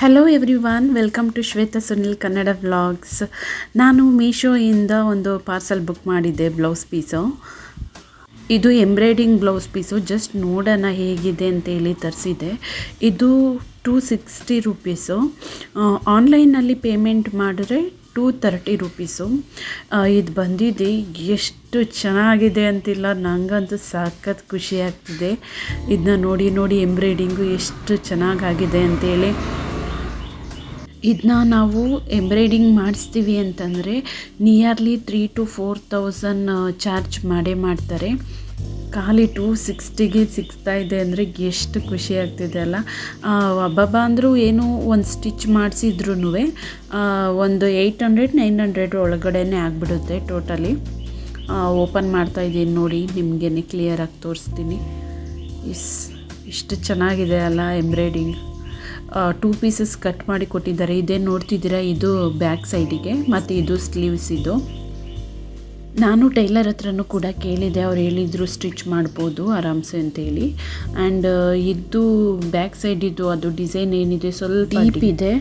Hello everyone welcome to Shweta Sunil Kannada vlogs ನಾನು ಮೀಶೋಯಿಂದ ಒಂದು ಪಾರ್ಸಲ್ ಬುಕ್ ಮಾಡಿದ್ದೆ ಬ್ಲೌಸ್ ಪೀಸು ಇದು ಎಂಬ್ರಾಯ್ಡಿಂಗ್ ಬ್ಲೌಸ್ ಪೀಸು ಜಸ್ಟ್ ನೋಡೋಣ ಹೇಗಿದೆ ಅಂತೇಳಿ ತರಿಸಿದೆ ಇದು ಟೂ ಸಿಕ್ಸ್ಟಿ ರುಪೀಸು ಆನ್ಲೈನಲ್ಲಿ ಪೇಮೆಂಟ್ ಮಾಡಿದ್ರೆ ಟೂ ತರ್ಟಿ ರುಪೀಸು ಇದು ಬಂದಿದೆ. ಎಷ್ಟು ಚೆನ್ನಾಗಿದೆ ಅಂತಿಲ್ಲ. ನನಗಂತೂ ಸಖತ್ ಖುಷಿ ಆಗ್ತಿದೆ. ಇದನ್ನ ನೋಡಿ ನೋಡಿ ಎಂಬ್ರಾಯ್ಡಿಂಗು ಎಷ್ಟು ಚೆನ್ನಾಗಾಗಿದೆ ಅಂತೇಳಿ ಇದನ್ನ ನಾವು ಎಂಬ್ರಾಯ್ಡಿಂಗ್ ಮಾಡಿಸ್ತೀವಿ ಅಂತಂದರೆ nearly three to four thousand charge ಮಾಡೇ ಮಾಡ್ತಾರೆ. ಖಾಲಿ ಟೂ ಸಿಕ್ಸ್ಟಿಗೆ ಸಿಗ್ತಾ ಇದೆ ಅಂದರೆ ಎಷ್ಟು ಖುಷಿ ಆಗ್ತಿದೆ ಅಲ್ಲ? ಹಬ್ಬಬ್ಬ ಅಂದರೂ ಏನು ಒಂದು ಸ್ಟಿಚ್ ಮಾಡಿಸಿದ್ರು ಒಂದು ಏಯ್ಟ್ ಹಂಡ್ರೆಡ್ ನೈನ್ ಹಂಡ್ರೆಡ್ ಒಳಗಡೆ ಆಗಿಬಿಡುತ್ತೆ ಟೋಟಲಿ ಓಪನ್ ಮಾಡ್ತಾ ಇದ್ದೀನಿ ನೋಡಿ, ನಿಮಗೇನೆ ಕ್ಲಿಯರಾಗಿ ತೋರಿಸ್ತೀನಿ. ಇಸ್ ಇಷ್ಟು ಚೆನ್ನಾಗಿದೆ ಅಲ್ಲ ಎಂಬ್ರಾಯ್ಡಿಂಗ್ ಟೂ ಪೀಸಸ್ ಕಟ್ ಮಾಡಿ ಕೊಟ್ಟಿದ್ದಾರೆ. ಇದೇನು ನೋಡ್ತಿದ್ದೀರಾ? ಇದು ಬ್ಯಾಕ್ ಸೈಡಿಗೆ ಮತ್ತು ಇದು ಸ್ಲೀವ್ಸ್ ಇದು. ನಾನು ಟೈಲರ್ ಹತ್ರನೂ ಕೂಡ ಕೇಳಿದೆ. ಅವ್ರು ಹೇಳಿದರು ಸ್ಟಿಚ್ ಮಾಡ್ಬೋದು ಆರಾಮ್ಸೆ ಅಂತೇಳಿ ಆ್ಯಂಡ್ ಇದು ಬ್ಯಾಕ್ ಸೈಡ್ ಇದು ಅದು ಡಿಸೈನ್ ಏನಿದೆ? ಸ್ವಲ್ಪ ಡೀಪ್ ಇದೆ.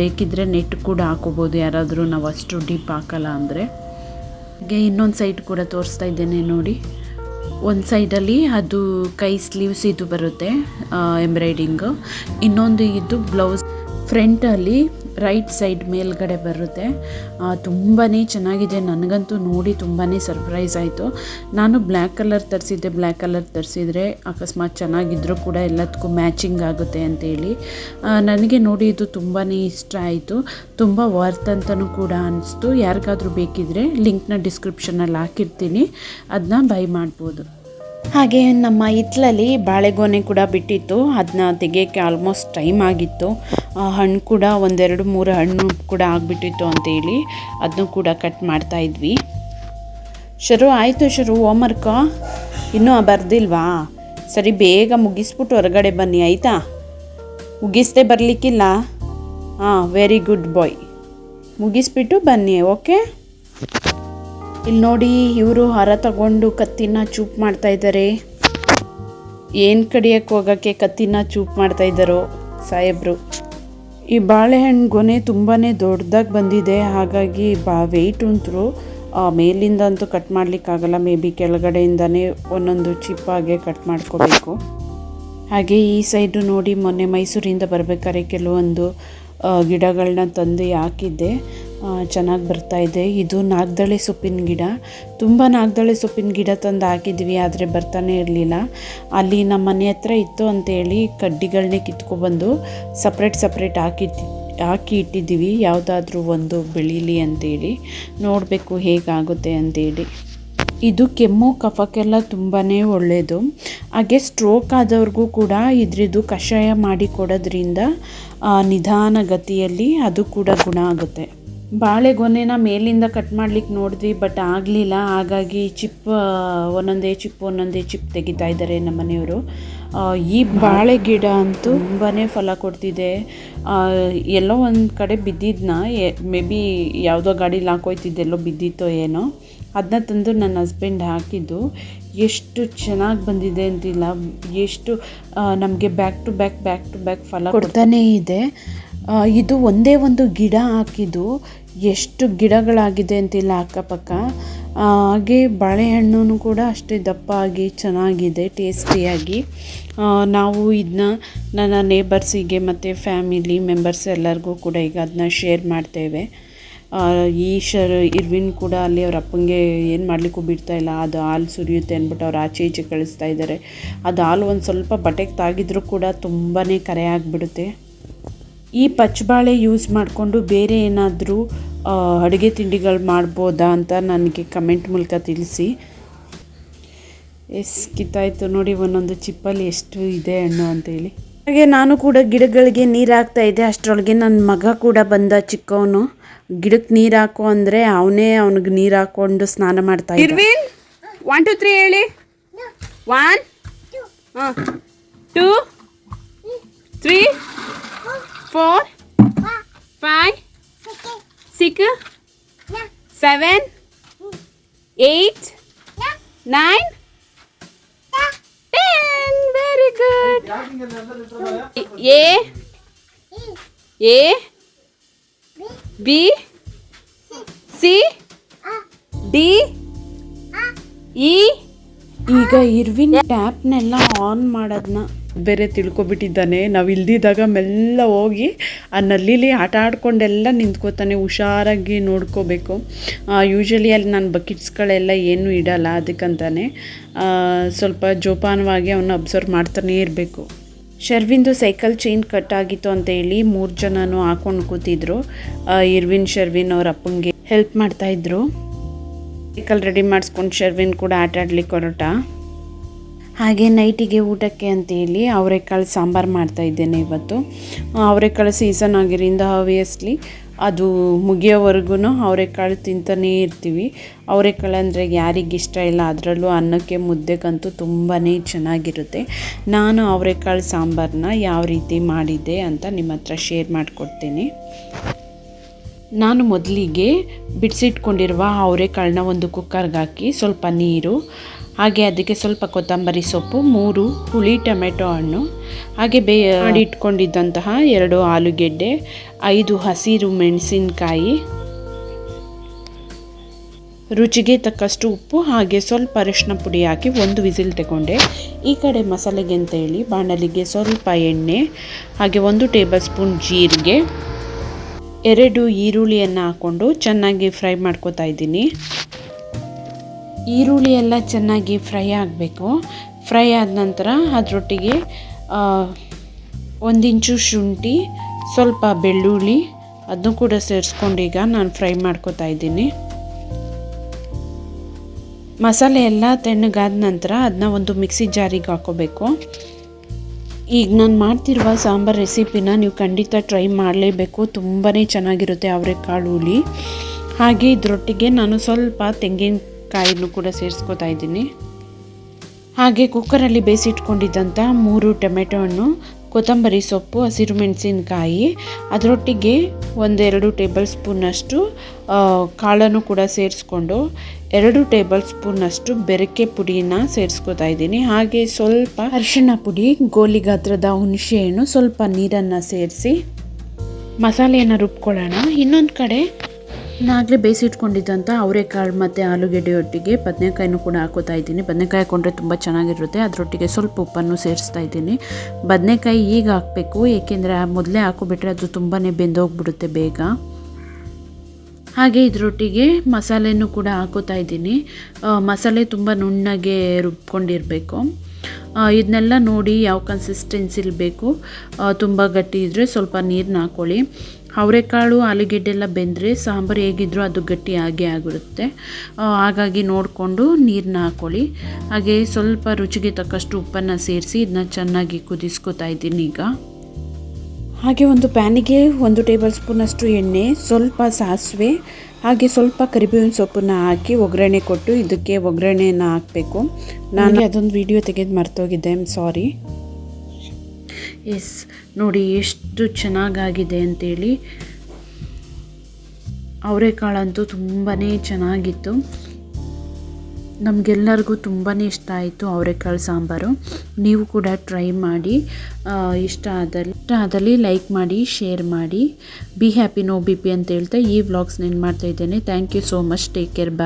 ಬೇಕಿದ್ರೆ ನೆಟ್ ಕೂಡ ಹಾಕೋಬೋದು. ಯಾರಾದರೂ ನಾವು ಅಷ್ಟು ಡೀಪ್ ಹಾಕಲ್ಲ ಅಂದರೆ. ಹಾಗೆ ಇನ್ನೊಂದು ಸೈಡ್ ಕೂಡ ತೋರಿಸ್ತಾ ಇದ್ದೇನೆ ನೋಡಿ. ಒಂದು ಸೈಡಲ್ಲಿ ಅದು ಕೈ ಸ್ಲೀವ್ಸ್ ಇದು ಬರುತ್ತೆ ಎಂಬ್ರಾಯ್ಡಿಂಗು ಇನ್ನೊಂದು ಇದು ಬ್ಲೌಸ್ ಫ್ರಂಟಲ್ಲಿ ರೈಟ್ ಸೈಡ್ ಮೇಲ್ಗಡೆ ಬರುತ್ತೆ. ತುಂಬಾ ಚೆನ್ನಾಗಿದೆ. ನನಗಂತೂ ನೋಡಿ ತುಂಬಾ ಸರ್ಪ್ರೈಸ್ ಆಯಿತು. ನಾನು ಬ್ಲ್ಯಾಕ್ ಕಲರ್ ತರಿಸಿದ್ದೆ. ಬ್ಲ್ಯಾಕ್ ಕಲರ್ ತರಿಸಿದ್ರೆ ಅಕಸ್ಮಾತ್ ಚೆನ್ನಾಗಿದ್ದರೂ ಕೂಡ ಎಲ್ಲದಕ್ಕೂ ಮ್ಯಾಚಿಂಗ್ ಆಗುತ್ತೆ ಅಂತೇಳಿ. ನನಗೆ ನೋಡಿ ಇದು ತುಂಬಾ ಇಷ್ಟ ಆಯಿತು. ತುಂಬ ವರ್ತ್ ಅಂತಲೂ ಕೂಡ ಅನಿಸ್ತು. ಯಾರಿಗಾದರೂ ಬೇಕಿದ್ರೆ ಲಿಂಕ್ನ ಡಿಸ್ಕ್ರಿಪ್ಷನಲ್ಲಿ ಹಾಕಿರ್ತೀನಿ. ಅದನ್ನ ಬೈ ಮಾಡ್ಬೋದು. ಹಾಗೆ ನಮ್ಮ ಹಿತ್ತಲಲ್ಲಿ ಬಾಳೆಗೊನೆ ಕೂಡ ಬಿಟ್ಟಿತ್ತು. ಅದನ್ನ ತೆಗೆಯೋಕ್ಕೆ ಆಲ್ಮೋಸ್ಟ್ ಟೈಮ್ ಆಗಿತ್ತು. ಹಣ್ಣು ಕೂಡ ಒಂದೆರಡು ಮೂರು ಹಣ್ಣು ಕೂಡ ಆಗಿಬಿಟ್ಟಿತ್ತು ಅಂತೇಳಿ ಅದನ್ನು ಕೂಡ ಕಟ್ ಮಾಡ್ತಾ ಇದ್ವಿ. ಶುರು ಆಯಿತು ಶುರು ಹೋಮ್ವರ್ಕ ಇನ್ನೂ ಬರ್ದಿಲ್ವಾ? ಸರಿ, ಬೇಗ ಮುಗಿಸ್ಬಿಟ್ಟು ಹೊರಗಡೆ ಬನ್ನಿ, ಆಯಿತಾ? ಮುಗಿಸ್ದೆ ಬರಲಿಕ್ಕಿಲ್ಲ? ಹಾಂ ವೆರಿ ಗುಡ್ ಬಾಯ್ ಮುಗಿಸ್ಬಿಟ್ಟು ಬನ್ನಿ ಓಕೆ ಇಲ್ಲಿ ನೋಡಿ, ಇವರು ಹರ ತಗೊಂಡು ಕತ್ತಿನ ಚೂಪ್ ಮಾಡ್ತಾ ಇದ್ದಾರೆ. ಏನು ಕಡಿಯಕ್ಕೆ ಹೋಗೋಕ್ಕೆ ಕತ್ತಿನ ಚೂಪ್ ಮಾಡ್ತಾ ಇದ್ದಾರೋ ಸಾಹೇಬ್ರು. ಈ ಬಾಳೆಹಣ್ಣು ಗೊನೆ ತುಂಬಾ ದೊಡ್ಡದಾಗಿ ಬಂದಿದೆ. ಹಾಗಾಗಿ ಬಾ ವೆಯ್ಟ್ ಉಂಟು ಮೇಲಿಂದ ಅಂತೂ ಕಟ್ ಮಾಡಲಿಕ್ಕಾಗಲ್ಲ ಮೇ ಬಿ ಕೆಳಗಡೆಯಿಂದನೇ ಒಂದೊಂದು ಚಿಪ್ಪಾಗೆ ಕಟ್ ಮಾಡ್ಕೋಬೇಕು. ಹಾಗೆ ಈ ಸೈಡು ನೋಡಿ, ಮೊನ್ನೆ ಮೈಸೂರಿಂದ ಬರಬೇಕಾದ್ರೆ ಕೆಲವೊಂದು ಗಿಡಗಳನ್ನ ತಂದು ಹಾಕಿದ್ದೆ. ಚೆನ್ನಾಗಿ ಬರ್ತಾ ಇದೆ. ಇದು ನಾಗ್ದಳೆ ಸೊಪ್ಪಿನ ಗಿಡ. ತುಂಬ ನಾಗ್ದಳೆ ಸೊಪ್ಪಿನ ಗಿಡ ತಂದು ಹಾಕಿದ್ವಿ, ಆದರೆ ಬರ್ತಾನೆ ಇರಲಿಲ್ಲ. ಅಲ್ಲಿ ನಮ್ಮ ಮನೆ ಹತ್ರ ಇತ್ತು ಅಂತೇಳಿ ಕಡ್ಡಿಗಳನ್ನೇ ಕಿತ್ಕೊಬಂದು ಸಪ್ರೇಟ್ ಸಪ್ರೇಟ್ ಹಾಕಿ ಹಾಕಿ ಇಟ್ಟಿದ್ದೀವಿ. ಯಾವುದಾದ್ರೂ ಒಂದು ಬೆಳೀಲಿ ಅಂತೇಳಿ. ನೋಡಬೇಕು ಹೇಗಾಗುತ್ತೆ ಅಂತೇಳಿ. ಇದು ಕೆಮ್ಮು, ಕಫಕ್ಕೆಲ್ಲ ತುಂಬಾ ಒಳ್ಳೆಯದು ಹಾಗೆ ಸ್ಟ್ರೋಕ್ ಆದವ್ರಿಗೂ ಕೂಡ ಇದ್ರದ್ದು ಕಷಾಯ ಮಾಡಿ ಕೊಡೋದ್ರಿಂದ ನಿಧಾನಗತಿಯಲ್ಲಿ ನಿಧಾನ ಗತಿಯಲ್ಲಿ ಅದು ಕೂಡ ಗುಣ ಆಗುತ್ತೆ. ಬಾಳೆಗೊನೆನ ಮೇಲಿಂದ ಕಟ್ ಮಾಡ್ಲಿಕ್ಕೆ ನೋಡಿದ್ವಿ ಬಟ್ ಆಗಲಿಲ್ಲ. ಹಾಗಾಗಿ ಚಿಪ್ ಒಂದೊಂದೇ ಚಿಪ್ ಒಂದೊಂದೇ ಚಿಪ್ ತೆಗಿತಾ ಇದ್ದಾರೆ ನಮ್ಮ ಮನೆಯವರು. ಈ ಬಾಳೆ ಗಿಡ ಅಂತೂ ತುಂಬಾ ಫಲ ಕೊಡ್ತಿದೆ. ಎಲ್ಲೋ ಒಂದು ಕಡೆ ಬಿದ್ದಿದ್ನ ಮೇ ಬಿ ಯಾವುದೋ ಗಾಡೀಲಿ ಹಾಕೋಯ್ತಿದ್ದೆಲ್ಲೋ ಬಿದ್ದಿತ್ತೋ ಏನೋ ಅದನ್ನ ತಂದು ನನ್ನ ಹಸ್ಬೆಂಡ್ ಹಾಕಿದ್ದು. ಎಷ್ಟು ಚೆನ್ನಾಗಿ ಬಂದಿದೆ ಅಂತಿಲ್ಲ. ಎಷ್ಟು ನಮಗೆ back to back back to back ಫಲ ಕೊಡ್ತಾನೇ ಇದೆ. ಇದು ಒಂದೇ ಒಂದು ಗಿಡ ಹಾಕಿದ್ದು. ಎಷ್ಟು ಗಿಡಗಳಾಗಿದೆ ಅಂತಿಲ್ಲ ಅಕ್ಕಪಕ್ಕ. ಹಾಗೆ ಬಾಳೆಹಣ್ಣು ಕೂಡ ಅಷ್ಟೇ ದಪ್ಪ ಆಗಿ ಚೆನ್ನಾಗಿದೆ, ಟೇಸ್ಟಿಯಾಗಿ. ನಾವು ಇದನ್ನ ನನ್ನ ನೇಬರ್ಸಿಗೆ ಮತ್ತು ಫ್ಯಾಮಿಲಿ ಮೆಂಬರ್ಸ್ ಎಲ್ಲರಿಗೂ ಕೂಡ ಈಗ ಅದನ್ನ ಶೇರ್ ಮಾಡ್ತೇವೆ. ಈ ಶರ್, ಇರ್ವಿನ್ ಕೂಡ ಅಲ್ಲಿ ಅವ್ರ ಅಪ್ಪಂಗೆ ಏನು ಮಾಡಲಿಕ್ಕೂ ಬಿಡ್ತಾ ಇಲ್ಲ. ಅದು ಹಾಲು ಸುರಿಯುತ್ತೆ ಅಂದ್ಬಿಟ್ಟು ಅವ್ರು ಆಚೆ ಈಚೆ ಕಳಿಸ್ತಾ ಇದ್ದಾರೆ ಅದು ಹಾಲು ಒಂದು ಸ್ವಲ್ಪ ಬಟ್ಟೆಗೆ ತಾಗಿದ್ರೂ ಕೂಡ ತುಂಬಾ ಕರೆ ಆಗಿಬಿಡುತ್ತೆ. ಈ ಪಚ್ಚಬಾಳೆ ಯೂಸ್ ಮಾಡಿಕೊಂಡು ಬೇರೆ ಏನಾದರೂ ಅಡುಗೆ ತಿಂಡಿಗಳು ಮಾಡ್ಬೋದಾ ಅಂತ ನನಗೆ ಕಮೆಂಟ್ ಮೂಲಕ ತಿಳಿಸಿ. ಎಸ್ ಕಿತ್ತಾಯಿತು. ನೋಡಿ ಒಂದೊಂದು ಚಿಪ್ಪಲ್ಲಿ ಎಷ್ಟು ಇದೆ ಹಣ್ಣು ಅಂತೇಳಿ ಹಾಗೆ ನಾನು ಕೂಡ ಗಿಡಗಳಿಗೆ ನೀರು ಹಾಕ್ತಾ ಇದ್ದೆ. ಅಷ್ಟರೊಳಗೆ ನನ್ನ ಮಗ ಕೂಡ ಬಂದ ಚಿಕ್ಕವನು. ಗಿಡಕ್ಕೆ ನೀರು ಹಾಕು ಅಂದರೆ ಅವನೇ ಅವನಿಗೆ ನೀರು ಹಾಕೊಂಡು ಸ್ನಾನ ಮಾಡ್ತಾ ಇದ್ದ. ಇರ್ವಿನ್ ಒನ್ ಟು ತ್ರೀ ಹೇಳಿ. One two three four five six seven eight nine ten very good A A B C D E ಈಗ ಇರ್ವಿನ್ ಟ್ಯಾಪ್ನೆಲ್ಲ ಆನ್ ಮಾಡೋದನ್ನ ಬೇರೆ ತಿಳ್ಕೊಬಿಟ್ಟಿದ್ದಾನೆ. ನಾವು ಇಲ್ದಿದ್ದಾಗ ಮೆಲ್ಲ ಹೋಗಿ ಆ ನಲ್ಲಿಲಿ ಆಟ ಆಡ್ಕೊಂಡೆಲ್ಲ ನಿಂತ್ಕೋತಾನೆ, ಹುಷಾರಾಗಿ ನೋಡ್ಕೋಬೇಕು. ಯೂಶ್ವಲಿ ಅಲ್ಲಿ ನಾನು ಬಕೆಟ್ಸ್ಗಳೆಲ್ಲ ಏನೂ ಇಡಲ್ಲ ಅದಕ್ಕಂತಾನೆ. ಸ್ವಲ್ಪ ಜೋಪಾನವಾಗಿ ಅವನ್ನ ಅಬ್ಸರ್ವ್ ಮಾಡ್ತಾನೇ ಇರಬೇಕು. ಶರ್ವಿಂದು ಸೈಕಲ್ ಚೈನ್ ಕಟ್ ಆಗಿತ್ತು ಅಂತ ಹೇಳಿ ಮೂರು ಜನನೂ ಹಾಕೊಂಡು ಕೂತಿದ್ರು. ಇರ್ವಿನ್, ಶರ್ವಿನ್ ಅವ್ರ ಅಪ್ಪಂಗೆ ಹೆಲ್ಪ್ ಮಾಡ್ತಾಯಿದ್ರು ಸೈಕಲ್ ರೆಡಿ ಮಾಡಿಸ್ಕೊಂಡು ಶರ್ವಿನ್ ಕೂಡ ಆಟ ಆಡ್ಲಿಕ್ಕೆ ಹೊರಟ. ಹಾಗೆ ನೈಟಿಗೆ ಊಟಕ್ಕೆ ಅಂತೇಳಿ ಅವರೆಕಾಳು ಸಾಂಬಾರು ಮಾಡ್ತಾ ಇದ್ದೇನೆ ಇವತ್ತು. ಅವರೆಕಾಳು ಸೀಸನ್ ಆಗಿರಿಂದ ಆವಿಯಸ್ಲಿ ಅದು ಮುಗಿಯೋವರೆಗೂ ಅವರೆಕಾಳು ತಿಂತಾನೇ ಇರ್ತೀವಿ. ಅವರೆಕಾಳು ಅಂದರೆ ಯಾರಿಗೆ ಇಷ್ಟ ಇಲ್ಲ ಅದರಲ್ಲೂ ಅನ್ನಕ್ಕೆ ಮುದ್ದೆಗಂತೂ ತುಂಬಾ ಚೆನ್ನಾಗಿರುತ್ತೆ. ನಾನು ಅವರೆಕಾಳು ಸಾಂಬಾರನ್ನ ಯಾವ ರೀತಿ ಮಾಡಿದ್ದೆ ಅಂತ ನಿಮ್ಮ ಹತ್ರ ಶೇರ್ ಮಾಡಿಕೊಡ್ತೇನೆ. ನಾನು ಮೊದಲಿಗೆ ಬಿಡಿಸಿಟ್ಕೊಂಡಿರುವ ಅವರೆಕಾಳನ್ನ ಒಂದು ಕುಕ್ಕರ್ಗೆ ಹಾಕಿ ಸ್ವಲ್ಪ ನೀರು ಹಾಗೆ ಅದಕ್ಕೆ ಸ್ವಲ್ಪ ಕೊತ್ತಂಬರಿ ಸೊಪ್ಪು, ಮೂರು ಹುಳಿ ಟೊಮೆಟೊ ಹಣ್ಣು, ಹಾಗೆ ಬೇ ಮಾಡಿ ಇಟ್ಕೊಂಡಿದ್ದಂತಹ ಎರಡು ಆಲೂಗೆಡ್ಡೆ, ಐದು ಹಸಿರು ಮೆಣಸಿನಕಾಯಿ, ರುಚಿಗೆ ತಕ್ಕಷ್ಟು ಉಪ್ಪು, ಹಾಗೆ ಸ್ವಲ್ಪ ಅರಿಶಿನ ಪುಡಿ ಹಾಕಿ ಒಂದು ವಿಸಿಲ್ ತಗೊಂಡೆ. ಈ ಕಡೆ ಮಸಾಲೆಗೆ ಅಂತ ಹೇಳಿ ಬಾಣಲಿಗೆ ಸ್ವಲ್ಪ ಎಣ್ಣೆ, ಹಾಗೆ ಒಂದು ಟೇಬಲ್ ಸ್ಪೂನ್ ಜೀರಿಗೆ, ಎರಡು ಈರುಳ್ಳಿಯನ್ನು ಹಾಕ್ಕೊಂಡು ಚೆನ್ನಾಗಿ ಫ್ರೈ ಮಾಡ್ಕೊತಾ ಇದ್ದೀನಿ. ಈರುಳ್ಳಿ ಎಲ್ಲ ಚೆನ್ನಾಗಿ ಫ್ರೈ ಆಗಬೇಕು. ಫ್ರೈ ಆದ ನಂತರ ಅದರೊಟ್ಟಿಗೆ ಒಂದಿಂಚು ಶುಂಠಿ, ಸ್ವಲ್ಪ ಬೆಳ್ಳುಳ್ಳಿ, ಅದನ್ನು ಕೂಡ ಸೇರಿಸ್ಕೊಂಡು ಈಗ ನಾನು ಫ್ರೈ ಮಾಡ್ಕೊತಾ ಇದ್ದೀನಿ. ಮಸಾಲೆ ಎಲ್ಲ ತಣ್ಣಗಾದ ನಂತರ ಅದನ್ನ ಒಂದು ಮಿಕ್ಸಿ ಜಾರಿಗೆ ಹಾಕೋಬೇಕು. ಈಗ ನಾನು ಮಾಡ್ತಿರುವ ಸಾಂಬಾರ್ ರೆಸಿಪಿನ ನೀವು ಖಂಡಿತ ಟ್ರೈ ಮಾಡಲೇಬೇಕು. ತುಂಬಾ ಚೆನ್ನಾಗಿರುತ್ತೆ ಅವರೆಕಾಳು ಹುಳಿ. ಹಾಗೆ ಇದರೊಟ್ಟಿಗೆ ನಾನು ಸ್ವಲ್ಪ ತೆಂಗಿನಕಾಯಿನೂ ಕೂಡ ಸೇರಿಸ್ಕೊತಾ ಇದ್ದೀನಿ. ಹಾಗೆ ಕುಕ್ಕರಲ್ಲಿ ಬೇಯಿಸಿಟ್ಕೊಂಡಿದ್ದಂಥ ಮೂರು ಟೊಮೆಟೊ ಹಣ್ಣು ಕೊತ್ತಂಬರಿ ಸೊಪ್ಪು, ಹಸಿರು ಮೆಣಸಿನಕಾಯಿ, ಅದರೊಟ್ಟಿಗೆ ಒಂದೆರಡು ಟೇಬಲ್ ಸ್ಪೂನಷ್ಟು ಕಾಳನ್ನು ಕೂಡ ಸೇರಿಸ್ಕೊಂಡು ಎರಡು ಟೇಬಲ್ ಸ್ಪೂನಷ್ಟು ಬೆರಕೆ ಪುಡಿನ ಸೇರಿಸ್ಕೊತಾ ಇದ್ದೀನಿ. ಹಾಗೆ ಸ್ವಲ್ಪ ಅರಿಶಿಣ ಪುಡಿ, ಗೋಲಿ ಗಾತ್ರದ ಹುಣಸೆಹಣ್ಣು, ಸ್ವಲ್ಪ ನೀರನ್ನು ಸೇರಿಸಿ ಮಸಾಲೆಯನ್ನು ರುಬ್ಕೊಳ್ಳೋಣ. ಇನ್ನೊಂದು ಕಡೆ ನಾಗಲೇ ಬೇಯಿಸಿಟ್ಕೊಂಡಿದ್ದಂಥ ಅವರೆಕಾಳು ಮತ್ತು ಆಲೂಗೆಡ್ಡೆಯೊಟ್ಟಿಗೆ ಬದನೆಕಾಯಿನೂ ಕೂಡ ಹಾಕೋತಾ ಇದ್ದೀನಿ. ಬದನೆಕಾಯಿ ಹಾಕೊಂಡ್ರೆ ತುಂಬ ಚೆನ್ನಾಗಿರುತ್ತೆ. ಅದರೊಟ್ಟಿಗೆ ಸ್ವಲ್ಪ ಉಪ್ಪನ್ನು ಸೇರಿಸ್ತಾ ಇದ್ದೀನಿ. ಬದನೆಕಾಯಿ ಈಗ ಹಾಕಬೇಕು. ಏಕೆಂದರೆ ಮೊದಲೇ ಹಾಕೋಬಿಟ್ರೆ ಅದು ತುಂಬಾ ಬೆಂದೋಗ್ಬಿಡುತ್ತೆ ಬೇಗ. ಹಾಗೆ ಇದರೊಟ್ಟಿಗೆ ಮಸಾಲೆನೂ ಕೂಡ ಹಾಕೋತಾ ಇದ್ದೀನಿ. ಮಸಾಲೆ ತುಂಬ ನುಣ್ಣಗೆ ರುಬ್ಕೊಂಡಿರಬೇಕು. ಇದನ್ನೆಲ್ಲ ನೋಡಿ ಯಾವ ಕನ್ಸಿಸ್ಟೆನ್ಸಿಲಿ ಬೇಕು ತುಂಬ ಗಟ್ಟಿ ಇದ್ದರೆ ಸ್ವಲ್ಪ ನೀರನ್ನ ಹಾಕ್ಕೊಳ್ಳಿ ಅವರೆಕಾಳು ಆಲೂಗೆಡ್ಡೆ ಎಲ್ಲ ಬೆಂದರೆ ಸಾಂಬಾರು ಹೇಗಿದ್ರೂ ಅದು ಗಟ್ಟಿ ಆಗೇ ಆಗಿರುತ್ತೆ ಹಾಗಾಗಿ ನೋಡಿಕೊಂಡು ನೀರನ್ನ ಹಾಕ್ಕೊಳ್ಳಿ ಹಾಗೆ ಸ್ವಲ್ಪ ರುಚಿಗೆ ತಕ್ಕಷ್ಟು ಉಪ್ಪನ್ನು ಸೇರಿಸಿ ಇದನ್ನ ಚೆನ್ನಾಗಿ ಕುದಿಸ್ಕೊತಾ ಇದ್ದೀನಿ ಈಗ. ಹಾಗೆ ಒಂದು ಪ್ಯಾನಿಗೆ ಒಂದು ಟೇಬಲ್ ಸ್ಪೂನಷ್ಟು ಎಣ್ಣೆ ಸ್ವಲ್ಪ ಸಾಸಿವೆ ಹಾಗೆ ಸ್ವಲ್ಪ ಕರಿಬೇವಿನ ಸೊಪ್ಪನ್ನ ಹಾಕಿ ಒಗ್ಗರಣೆ ಕೊಟ್ಟು ಇದಕ್ಕೆ ಒಗ್ಗರಣೆಯನ್ನು ಹಾಕಬೇಕು. ನಾನು ಅದೊಂದು ವಿಡಿಯೋ ತೆಗೆದು ಮರ್ತೋಗಿದ್ದೆ ಐಮ್ ಸಾರಿ ಎಸ್ ನೋಡಿ ಎಷ್ಟು ಚೆನ್ನಾಗಾಗಿದೆ ಅಂತೇಳಿ. ಅವರೆಕಾಳಂತೂ ತುಂಬಾ ಚೆನ್ನಾಗಿತ್ತು. ನಮಗೆಲ್ಲರಿಗೂ ತುಂಬಾ ಇಷ್ಟ ಆಯಿತು ಅವರೆಕಾಳು ಸಾಂಬಾರು. ನೀವು ಕೂಡ ಟ್ರೈ ಮಾಡಿ. ಇಷ್ಟ ಆದಲ್ಲಿ ಇಷ್ಟ ಆದಲ್ಲಿ ಲೈಕ್ ಮಾಡಿ, ಶೇರ್ ಮಾಡಿ. Be happy no B P ಅಂತ ಹೇಳ್ತಾ ಈ ವ್ಲಾಗ್ಸ್ ನಾನು ಮಾಡ್ತಾ ಇದ್ದೇನೆ. Thank you so much. Take care. Bye